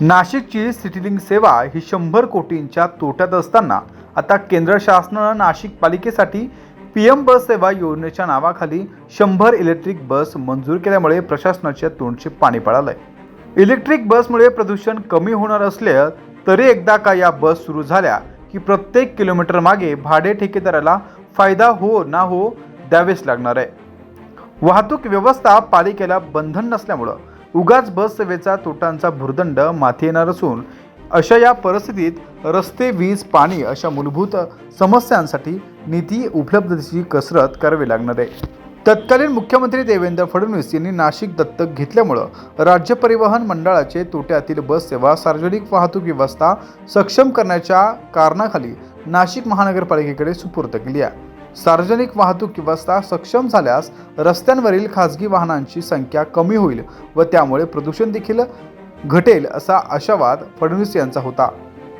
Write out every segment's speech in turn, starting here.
नाशिकची सिटीलिंग सेवा ही शंभर कोटींच्या तोट्यात असताना आता केंद्र शासनानं नाशिक पालिकेसाठी पी एम बस सेवा योजनेच्या नावाखाली शंभर इलेक्ट्रिक बस मंजूर केल्यामुळे प्रशासनाच्या तोंडचे पाणी पळालंय इलेक्ट्रिक बसमुळे प्रदूषण कमी होणार असले तरी एकदा का या बस सुरू झाल्या की प्रत्येक किलोमीटर मागे भाडे ठेकेदाराला फायदा हो ना हो द्यावेच लागणार आहे. वाहतूक व्यवस्था पालिकेला बंधन नसल्यामुळं उगाच बससेवेचा तोटांचा भुर्दंड माथी येणार असून अशा या परिस्थितीत रस्ते वीज पाणी अशा मूलभूत समस्यांसाठी निधी उपलब्धतेची कसरत करावी लागणार आहे. तत्कालीन मुख्यमंत्री देवेंद्र फडणवीस यांनी नाशिक दत्तक घेतल्यामुळं राज्य परिवहन मंडळाचे तोट्यातील बससेवा सार्वजनिक वाहतूक व्यवस्था सक्षम करण्याच्या कारणाखाली नाशिक महानगरपालिकेकडे सुपूर्द केली आहे. सार्वजनिक वाहतूक व्यवस्था सक्षम झाल्यास रस्त्यांवरील खाजगी वाहनांची संख्या कमी होईल व त्यामुळे प्रदूषण देखील घटेल असा आशावाद फडणवीस यांचा होता.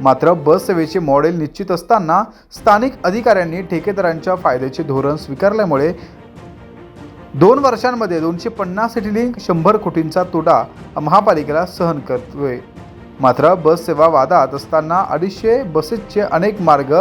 मात्र बससेवेचे मॉडेल निश्चित असताना स्थानिक अधिकाऱ्यांनी ठेकेदारांच्या फायद्याचे धोरण स्वीकारल्यामुळे दोन वर्षांमध्ये दोनशे पन्नास सिटीलिंक शंभर कोटींचा तोटा महापालिकेला सहन करतोय. मात्र बस सेवा वादात असताना अडीचशे बसेसचे अनेक मार्ग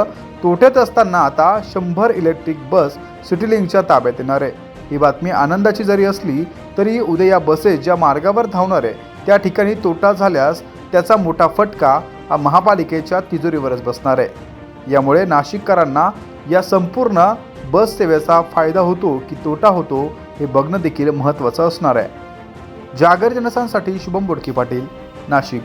तोट्यात असताना आता शंभर इलेक्ट्रिक बस सिटीलिंकच्या ताब्यात येणार. आहे ही बातमी आनंदाची जरी असली तरी उद्या या बसेस ज्या मार्गावर धावणार आहे त्या तोटा झाल्यास त्याचा मोठा फटका हा महापालिकेच्या तिजोरीवरच बसणार. आहे यामुळे नाशिककरांना या संपूर्ण बस सेवेचा फायदा होतो की तोटा होतो हे बघणं देखील महत्त्वाचं असणार आहे. जागर जनसांसाठी शुभम बोडकी पाटील नाशिक.